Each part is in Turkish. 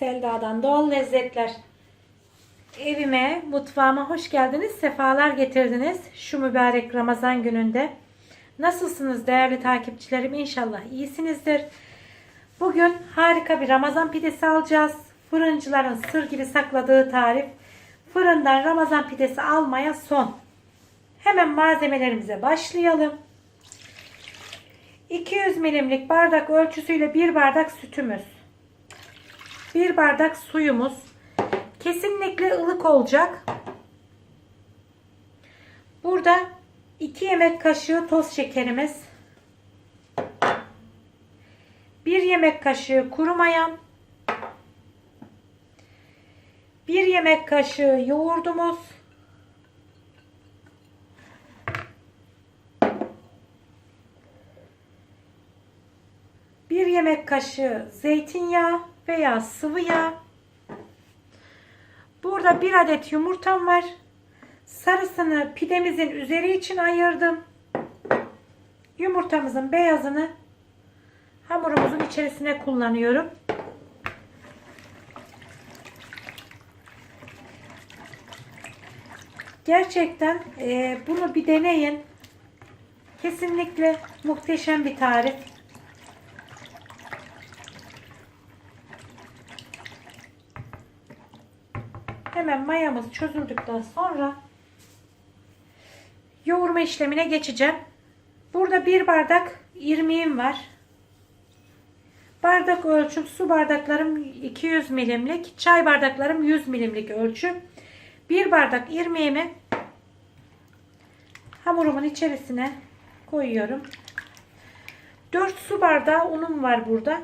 Selda'dan doğal lezzetler. Evime, mutfağıma hoş geldiniz. Sefalar getirdiniz şu mübarek Ramazan gününde. Nasılsınız değerli takipçilerim? İnşallah iyisinizdir. Bugün harika bir Ramazan pidesi alacağız. Fırıncıların sır gibi sakladığı tarif. Fırından Ramazan pidesi almaya son. Hemen malzemelerimize başlayalım. 200 milimlik bardak ölçüsüyle bir bardak sütümüz. Bir bardak suyumuz. Kesinlikle ılık olacak. Burada 2 yemek kaşığı toz şekerimiz. 1 yemek kaşığı kuru mayam. 1 yemek kaşığı yoğurdumuz. Bir yemek kaşığı zeytinyağı veya sıvı yağ. Burada bir adet yumurtam var. Sarısını pidemizin üzeri için ayırdım. Yumurtamızın beyazını hamurumuzun içerisine kullanıyorum. Gerçekten e, bunu bir deneyin. Kesinlikle muhteşem bir tarif. Hemen mayamız çözüldükten sonra yoğurma işlemine geçeceğim. Burada bir bardak irmiğim var. Bardak ölçüm su bardaklarım 200 milimlik, çay bardaklarım 100 milimlik ölçü. Bir bardak irmiğimi hamurumun içerisine koyuyorum. 4 su bardağı unum var burada.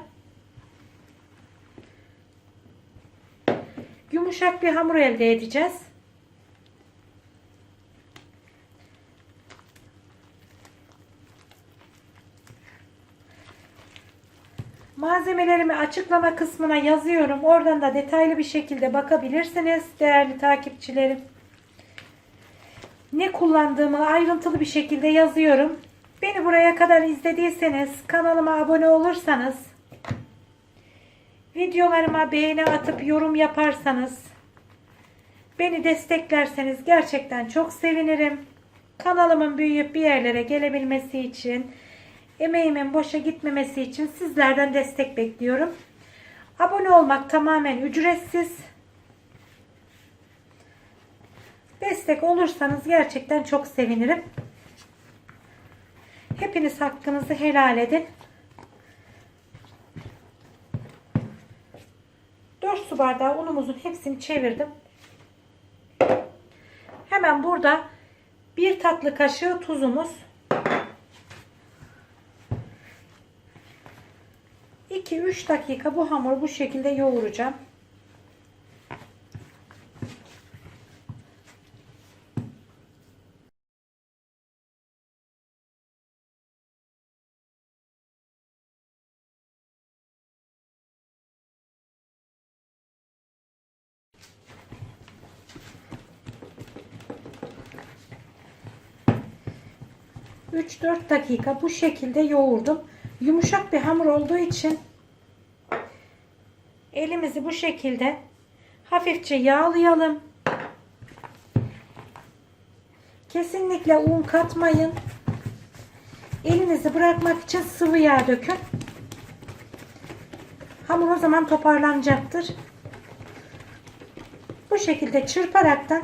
Yumuşak bir hamur elde edeceğiz. Malzemelerimi açıklama kısmına yazıyorum. Oradan da detaylı bir şekilde bakabilirsiniz değerli takipçilerim. Ne kullandığımı ayrıntılı bir şekilde yazıyorum. Beni buraya kadar izlediyseniz, kanalıma abone olursanız, videolarıma beğeni atıp yorum yaparsanız, beni desteklerseniz gerçekten çok sevinirim. Kanalımın büyüyüp bir yerlere gelebilmesi için, emeğimin boşa gitmemesi için sizlerden destek bekliyorum. Abone olmak tamamen ücretsiz. Destek olursanız gerçekten çok sevinirim. Hepiniz hakkınızı helal edin. 4 su bardağı unumuzun hepsini çevirdim. Hemen burada bir tatlı kaşığı tuzumuz. 2-3 dakika bu hamuru bu şekilde yoğuracağım. Üç dört dakika bu şekilde yoğurdum. Yumuşak bir hamur olduğu için elimizi bu şekilde hafifçe yağlayalım. Kesinlikle un katmayın. Elinizi bırakmak için sıvı yağ dökün. Hamur o zaman toparlanacaktır. Bu şekilde çırparaktan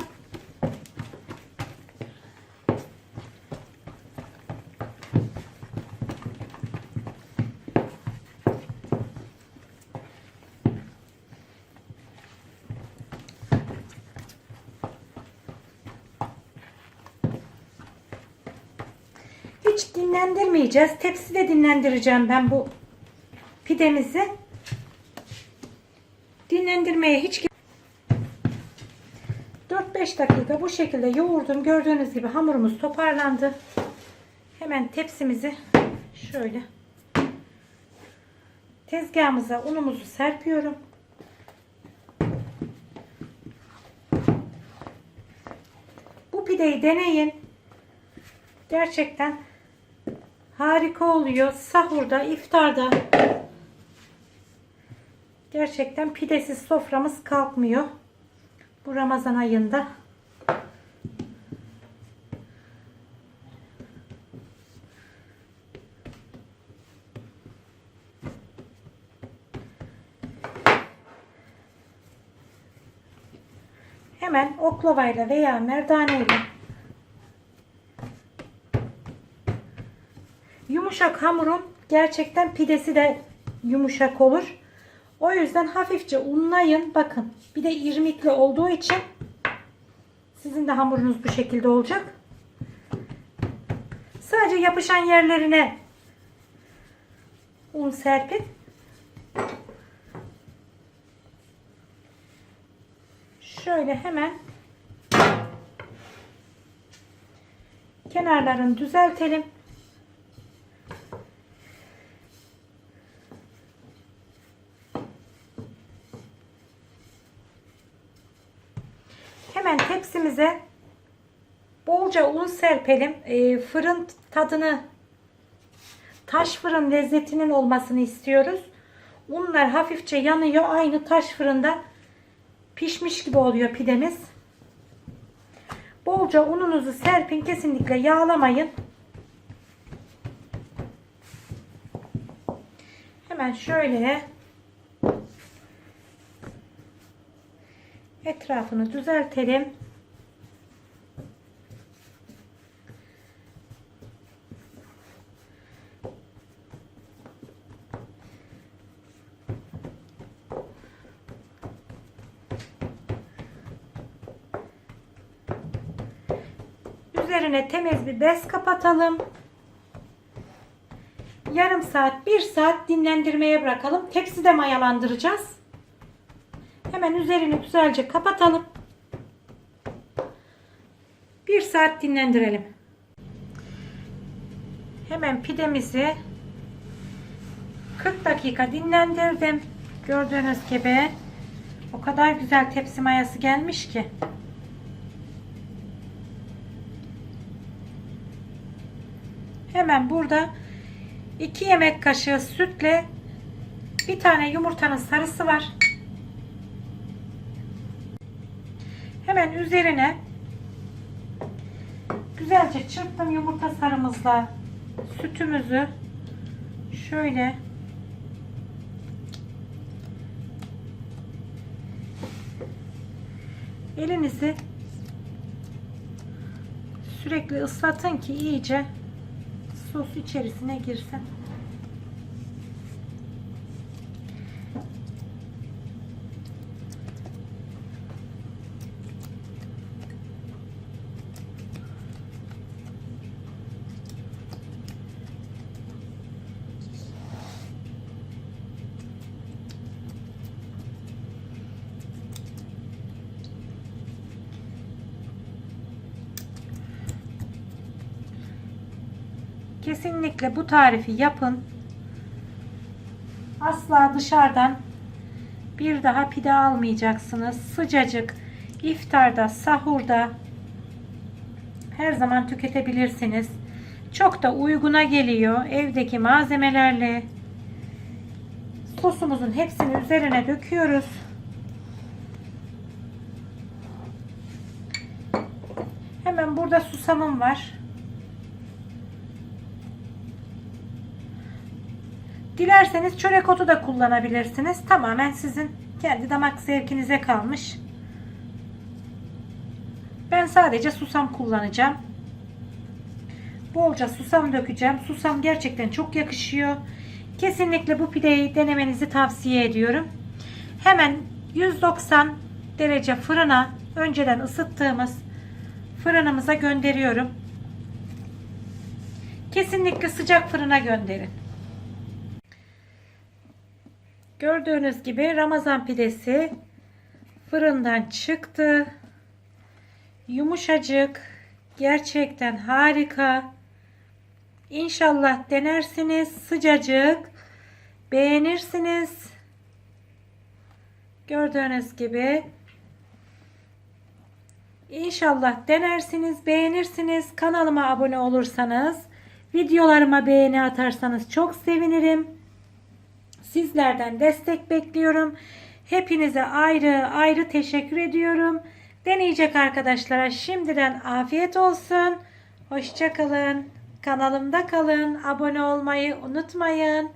Hiç dinlendirmeyeceğiz. Tepside dinlendireceğim ben bu pidemizi. Dinlendirmeye hiç 4-5 dakika bu şekilde yoğurdum. Gördüğünüz gibi hamurumuz toparlandı. Hemen tepsimizi şöyle tezgahımıza unumuzu serpiyorum. Bu pideyi deneyin. Gerçekten harika oluyor. Sahurda, iftarda Gerçekten pidesiz soframız kalkmıyor. Bu Ramazan ayında. Hemen oklavayla veya merdaneyle yumuşak hamurun gerçekten pidesi de yumuşak olur. O yüzden hafifçe unlayın. Bakın bir de irmikli olduğu için sizin de hamurunuz bu şekilde olacak. Sadece yapışan yerlerine un serpin. Şöyle hemen kenarlarını düzeltelim. Hemen tepsimize bolca un serpelim. Ee, fırın tadını taş fırın lezzetinin olmasını istiyoruz. Unlar hafifçe yanıyor. Aynı taş fırında pişmiş gibi oluyor pidemiz. Bolca ununuzu serpin. Kesinlikle yağlamayın. Hemen şöyle etrafını düzeltelim. Üzerine temiz bir bez kapatalım. Yarım saat, bir saat dinlendirmeye bırakalım. Tepside mayalandıracağız. Hemen üzerini güzelce kapatalım. Bir saat dinlendirelim. Hemen pidemizi 40 dakika dinlendirdim. Gördüğünüz gibi o kadar güzel tepsi mayası gelmiş ki. Hemen burada 2 yemek kaşığı sütle bir tane yumurtanın sarısı var. Hemen üzerine güzelce çırptım yumurta sarımızla sütümüzü şöyle elinizi sürekli ıslatın ki iyice sos içerisine girsin. Kesinlikle bu tarifi yapın. Asla dışarıdan bir daha pide almayacaksınız. Sıcacık iftarda, sahurda her zaman tüketebilirsiniz. Çok da uyguna geliyor. Evdeki malzemelerle sosumuzun hepsini üzerine döküyoruz. Hemen burada susamım var. Dilerseniz çörek otu da kullanabilirsiniz. Tamamen sizin kendi damak zevkinize kalmış. Ben sadece susam kullanacağım. Bolca susam dökeceğim. Susam gerçekten çok yakışıyor. Kesinlikle bu pideyi denemenizi tavsiye ediyorum. Hemen 190 derece fırına önceden ısıttığımız fırınımıza gönderiyorum. Kesinlikle sıcak fırına gönderin. Gördüğünüz gibi Ramazan pidesi fırından çıktı. Yumuşacık. Gerçekten harika. İnşallah denersiniz. Sıcacık. Beğenirsiniz. Gördüğünüz gibi. İnşallah denersiniz, beğenirsiniz. Kanalıma abone olursanız, videolarıma beğeni atarsanız çok sevinirim. Sizlerden destek bekliyorum. Hepinize ayrı ayrı teşekkür ediyorum. Deneyecek arkadaşlara şimdiden afiyet olsun. Hoşçakalın. Kanalımda kalın. Abone olmayı unutmayın.